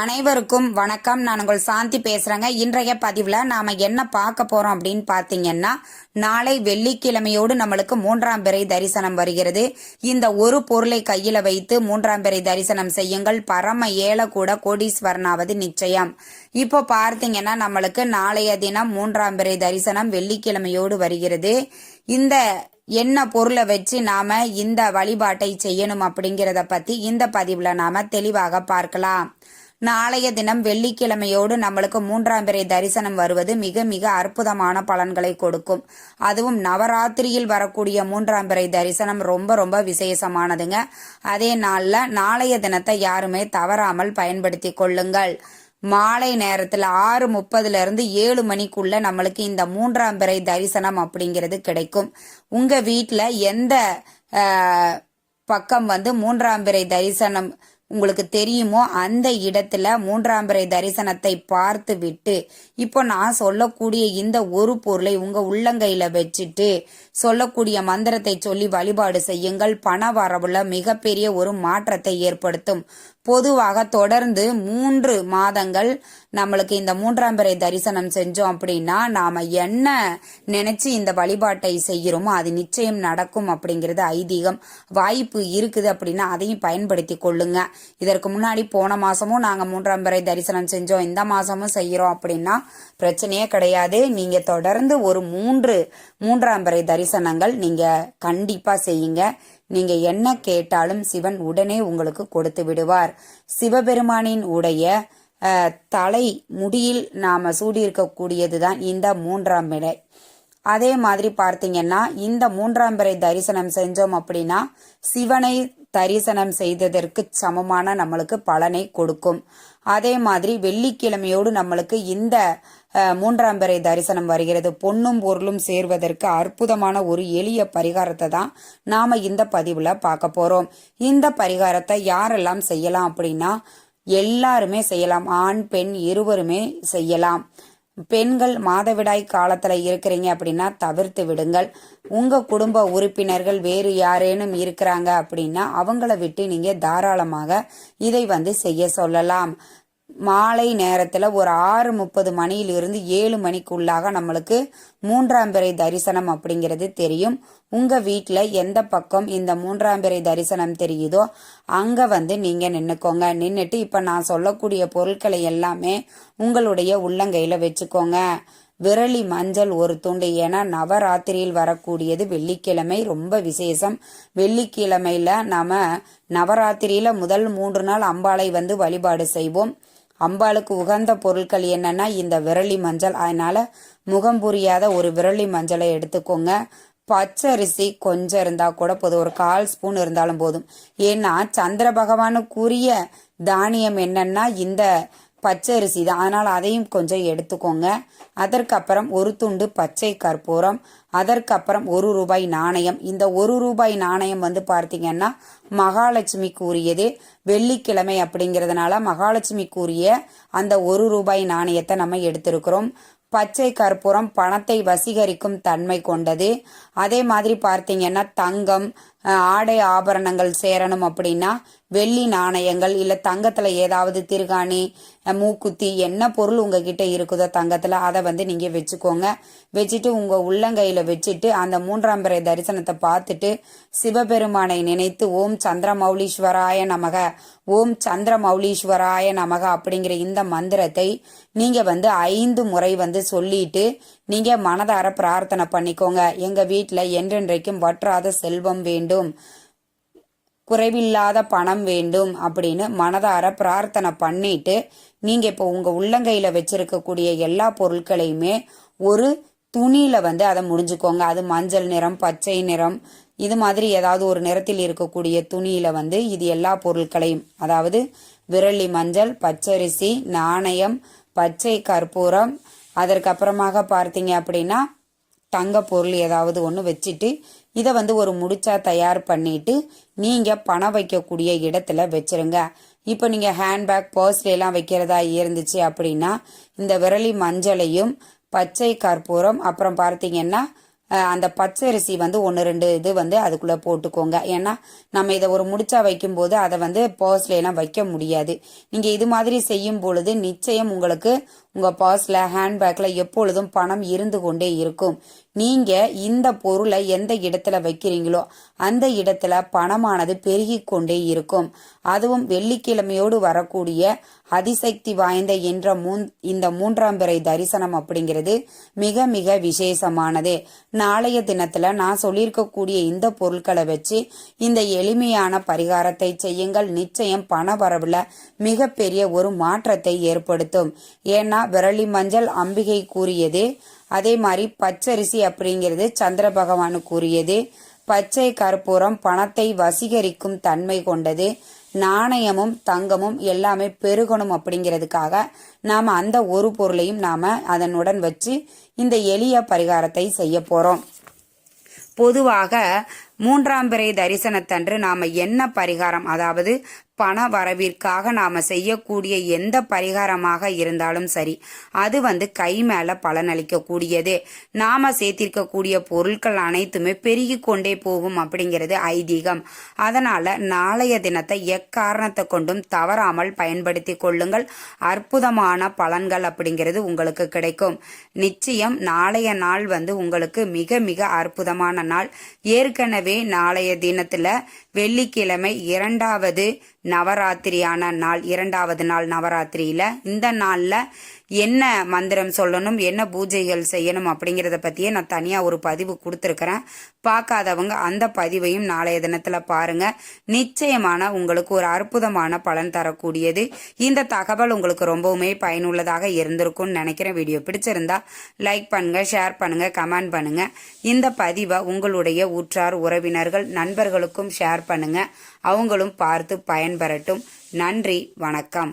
அனைவருக்கும் வணக்கம். நான் உங்கள் சாந்தி பேசுறேங்க. இன்றைய பதிவுல நாம என்ன பார்க்க போறோம் அப்படின்னு பாத்தீங்கன்னா நாளை வெள்ளிக்கிழமையோடு நம்மளுக்கு மூன்றாம் பிறை தரிசனம் வருகிறது. இந்த ஒரு பொருளை கையில வைத்து மூன்றாம் பிறை தரிசனம் செய்யுங்கள். பரம ஏழை கூட கோடீஸ்வரனாவது நிச்சயம். இப்போ பார்த்தீங்கன்னா நம்மளுக்கு நாளைய தினம் மூன்றாம் பிறை தரிசனம் வெள்ளிக்கிழமையோடு வருகிறது. இந்த என்ன பொருளை வச்சு நாம இந்த வழிபாட்டை செய்யணும் அப்படிங்கிறத பத்தி இந்த பதிவுல நாம தெளிவாக பார்க்கலாம். நாளைய தினம் வெள்ளிக்கிழமையோடு நம்மளுக்கு மூன்றாம் பிறை தரிசனம் வருவது மிக மிக அற்புதமான பலன்களை கொடுக்கும். அதுவும் நவராத்திரியில் வரக்கூடிய மூன்றாம் பிறை தரிசனம் ரொம்ப ரொம்ப விசேஷமானதுங்க. அதே நாளில் நாளைய தினத்தை யாருமே தவறாமல் பயன்படுத்தி கொள்ளுங்கள். மாலை நேரத்தில் ஆறு முப்பதுல இருந்து ஏழு மணிக்குள்ள நம்மளுக்கு இந்த மூன்றாம் பிறை தரிசனம் அப்படிங்கிறது கிடைக்கும். உங்க வீட்டில் எந்த பக்கம் வந்து மூன்றாம் பிறை தரிசனம் உங்களுக்கு தெரியுமோ அந்த இடத்துல மூன்றாம் பிறை தரிசனத்தை பார்த்து விட்டு இப்போ நான் சொல்லக்கூடிய இந்த ஒரு பொருளை உங்க உள்ளங்கையில வச்சுட்டு சொல்லக்கூடிய மந்திரத்தை சொல்லி வழிபாடு செய்யுங்கள். பண வரவுல மிகப்பெரிய ஒரு மாற்றத்தை ஏற்படுத்தும். பொதுவாக தொடர்ந்து மூன்று மாதங்கள் நம்மளுக்கு இந்த மூன்றாம் பிறை தரிசனம் செஞ்சோம் அப்படின்னா நாம என்ன நினைச்சு இந்த வழிபாட்டை செய்கிறோமோ அது நிச்சயம் நடக்கும் அப்படிங்கிறது ஐதீகம். வாய்ப்பு இருக்குது அப்படின்னா அதையும் பயன்படுத்தி கொள்ளுங்க. இதற்கு முன்னாடி போன மாசமும் நாங்க மூன்றாம் பிறை தரிசனம் செஞ்சோம். இந்த மாசமும் செய்யறோம் அப்படின்னா பிரச்சனையே கிடையாது. நீங்க தொடர்ந்து ஒரு மூன்று மூன்றாம் பிறை தரிசனங்கள் நீங்க கண்டிப்பா செய்யுங்க. நீங்க என்ன கேட்டாலும் சிவன் உடனே உங்களுக்கு கொடுத்து விடுவார். சிவபெருமானின் உடைய தலை முடியில் நாம சூடியிருக்கக்கூடியதுதான் இந்த மூன்றாம் பிறை. அதே மாதிரி பார்த்தீங்கன்னா இந்த மூன்றாம் பிறை தரிசனம் செஞ்சோம் அப்படின்னா சிவனை தரிசனம் செய்ததற்கு சமமான நம்மளுக்கு பலனை கொடுக்கும். அதே மாதிரி வெள்ளிக்கிழமையோடு நம்மளுக்கு இந்த மூன்றாம் பிறை தரிசனம் வருகிறது. பொன்னும் பொருளும் சேர்வதற்கு அற்புதமான ஒரு எளிய பரிகாரத்தை தான் நாம இந்த பதிவுல பார்க்க போறோம். இந்த பரிகாரத்தை யாரெல்லாம் செய்யலாம் அப்படின்னா எல்லாருமே செய்யலாம். ஆண் பெண் இருவருமே செய்யலாம். பெண்கள் மாதவிடாய் காலத்துல இருக்கிறீங்க அப்படின்னா தவிர்த்து விடுங்கள். உங்க குடும்ப உறுப்பினர்கள் வேறு யாரேனும் இருக்கிறாங்க அப்படின்னா அவங்கள விட்டு நீங்க தாராளமாக இதை வந்து செய்ய சொல்லலாம். மாலை நேரத்தில் ஒரு ஆறு முப்பது மணியிலிருந்து ஏழு மணிக்குள்ளாக நம்மளுக்கு மூன்றாம் பிறை தரிசனம் அப்படிங்கிறது தெரியும். உங்கள் வீட்டில் எந்த பக்கம் இந்த மூன்றாம் பிறை தரிசனம் தெரியுதோ அங்கே வந்து நீங்கள் நின்றுக்கோங்க நின்றுட்டு இப்போ நான் சொல்லக்கூடிய பொருட்களை எல்லாமே உங்களுடைய உள்ளங்கையில் வச்சுக்கோங்க. விரலி மஞ்சள் ஒரு துண்டு. ஏன்னா நவராத்திரியில் வரக்கூடியது வெள்ளிக்கிழமை ரொம்ப விசேஷம். வெள்ளிக்கிழமையில நாம நவராத்திரியில முதல் மூன்று நாள் அம்பாளை வந்து வழிபாடு செய்வோம். அம்பாளுக்கு உகந்த பொருட்கள் என்னன்னா இந்த விரலி மஞ்சள். அதனால முகம் புரியாத ஒரு விரலி மஞ்சளை எடுத்துக்கோங்க. பச்சரிசி கொஞ்சம் இருந்தால் கூட போதும். ஒரு கால் ஸ்பூன் இருந்தாலும் போதும். ஏன்னா சந்திர பகவானுக்குரிய தானியம் என்னன்னா இந்த பச்சரிசி தான். அதனால் அதையும் கொஞ்சம் எடுத்துக்கோங்க. அதற்கப்புறம் ஒரு துண்டு பச்சை கற்பூரம் அதற்கப்புறம் ஒரு ரூபாய் நாணயம். இந்த ஒரு ரூபாய் நாணயம் வந்து பார்த்தீங்கன்னா மகாலட்சுமிக்கு உரியது வெள்ளிக்கிழமை அப்படிங்கிறதுனால மகாலட்சுமிக்கு உரிய அந்த ஒரு ரூபாய் நாணயத்தை நம்ம எடுத்திருக்கிறோம். பச்சை கற்பூரம் பணத்தை வசீகரிக்கும் தன்மை கொண்டது. அதே மாதிரி பார்த்தீங்கன்னா தங்கம் ஆடை ஆபரணங்கள் சேரணும் அப்படின்னா வெள்ளி நாணயங்கள் இல்லை தங்கத்தில் ஏதாவது திருகாணி மூக்குத்தி என்ன பொருள் உங்ககிட்ட இருக்குதோ தங்கத்தில் அதை வந்து நீங்கள் வச்சுக்கோங்க. வச்சுட்டு உங்கள் உள்ளங்கையில் வச்சுட்டு அந்த மூன்றாம் பிறை தரிசனத்தை பார்த்துட்டு சிவபெருமானை நினைத்து ஓம் சந்திரமௌலீஸ்வராய நமக ஓம் சந்திரமௌலீஸ்வராய நமக அப்படிங்கிற இந்த மந்திரத்தை நீங்கள் வந்து ஐந்து முறை வந்து சொல்லிட்டு நீங்க மனதார பிரார்த்தனை பண்ணிக்கோங்க. எங்க வீட்டில் என்றென்றைக்கும் வற்றாத செல்வம் வேண்டும். குறைவில்லாத பணம் வேண்டும் அப்படின்னு மனதார பிரார்த்தனை பண்ணிட்டு நீங்க இப்போ உங்க உள்ளங்கையில வச்சிருக்கக்கூடிய எல்லா பொருட்களையுமே ஒரு துணியில வந்து அதை முடிஞ்சுக்கோங்க. அது மஞ்சள் நிறம் பச்சை நிறம் இது மாதிரி ஏதாவது ஒரு நிறத்தில் இருக்கக்கூடிய துணியில வந்து இது எல்லா பொருட்களையும் அதாவது விரலி மஞ்சள் பச்சரிசி நாணயம் பச்சை கற்பூரம் அதற்கப்புறமாக பார்த்தீங்க அப்படின்னா தங்க பொருள் ஏதாவது ஒன்று வச்சுட்டு இதை வந்து ஒரு முடிச்சா தயார் பண்ணிட்டு நீங்க பணம் வைக்கக்கூடிய இடத்துல வச்சிருங்க. இப்போ நீங்க ஹேண்ட்பேக் பர்ஸ்லாம் வைக்கிறதா இருந்துச்சு அப்படின்னா இந்த விரலி மஞ்சளையும் பச்சை கற்பூரம் அப்புறம் பார்த்தீங்கன்னா அந்த அந்த பச்சரிசி வந்து ஒன்று ரெண்டு இது வந்து அதுக்குள்ளே போட்டுக்கோங்க. ஏன்னா நம்ம இதை ஒரு முடிச்சா வைக்கும்போது அதை வந்து பர்ஸ்லாம் வைக்க முடியாது. நீங்கள் இது மாதிரி செய்யும் பொழுது நிச்சயம் உங்களுக்கு உங்கள் பர்ஸில் ஹேண்ட்பேக்கில் எப்பொழுதும் பணம் இருந்து கொண்டே இருக்கும். நீங்கள் இந்த பொருளை எந்த இடத்துல வைக்கிறீங்களோ அந்த இடத்துல பணமானது பெருகி கொண்டே இருக்கும். அதுவும் வெள்ளிக்கிழமையோடு வரக்கூடிய அதிசக்தி வாய்ந்த என்ற மூன் இந்த மூன்றாம் பிறை தரிசனம் அப்படிங்கிறது மிக மிக விசேஷமானது. நாளைய தினத்துல நான் சொல்லியிருக்கக்கூடிய இந்த பொருட்களை வச்சு இந்த எளிமையான பரிகாரத்தை செய்யுங்கள். நிச்சயம் பண வரவுல மிகப்பெரிய ஒரு மாற்றத்தை ஏற்படுத்தும். ஏன்னா விரலி மஞ்சள் அம்பிகை கூறியது. அதே மாதிரி பச்சரிசி அப்படிங்கிறது சந்திர பகவான் கூறியது. பச்சை கற்பூரம் பணத்தை வசீகரிக்கும் தன்மை கொண்டது. நாணயமும் தங்கமும் எல்லாமே பெருகணும் அப்படிங்கிறதுக்காக நாம் அந்த ஒரு பொருளையும் நாம் அதனுடன் வச்சு இந்த எளிய பரிகாரத்தை செய்ய போகிறோம் பொதுவாக மூன்றாம் பிறை தரிசனத்தன்று நாம் என்ன பரிகாரம்? அதாவது பண வரவிற்காக நாம் செய்யக்கூடிய எந்த பரிகாரமாக இருந்தாலும் சரி அது வந்து கை மேல பலனளிக்கக்கூடியது. நாம சேர்த்திருக்கக்கூடிய பொருட்கள் அனைத்துமே பெருகி கொண்டே போகும் அப்படிங்கிறது ஐதீகம். அதனால நாளைய தினத்தை எக்காரணத்தை கொண்டும் தவறாமல் பயன்படுத்தி கொள்ளுங்கள். அற்புதமான பலன்கள் அப்படிங்கிறது உங்களுக்கு கிடைக்கும். நிச்சயம் நாளைய நாள் வந்து உங்களுக்கு மிக மிக அற்புதமான நாள். ஏற்கனவே நாளைய தினத்துல வெள்ளிக்கிழமை இரண்டாவது நவராத்திரியான நாள் இரண்டாவது நாள் நவராத்திரியில் இந்த நாளில் என்ன மந்திரம் சொல்லணும் என்ன பூஜைகள் செய்யணும் அப்படிங்கிறத பற்றியே நான் தனியாக ஒரு பதிவு கொடுத்துருக்குறேன். பார்க்காதவங்க அந்த பதிவையும் நாளைய தினத்தில் பாருங்க. நிச்சயமான உங்களுக்கு ஒரு அற்புதமான பலன் தரக்கூடியது. இந்த தகவல் உங்களுக்கு ரொம்பவுமே பயனுள்ளதாக இருந்திருக்கும்னு நினைக்கிறேன். வீடியோ பிடிச்சிருந்தா லைக் பண்ணுங்கள் ஷேர் பண்ணுங்கள் கமெண்ட் பண்ணுங்கள் இந்த பதிவை உங்களுடைய உற்றார் உறவினர்கள் நண்பர்களுக்கும் ஷேர் பண்ணுங்கள் அவங்களும் பார்த்து பயன்பெறட்டும். நன்றி வணக்கம்.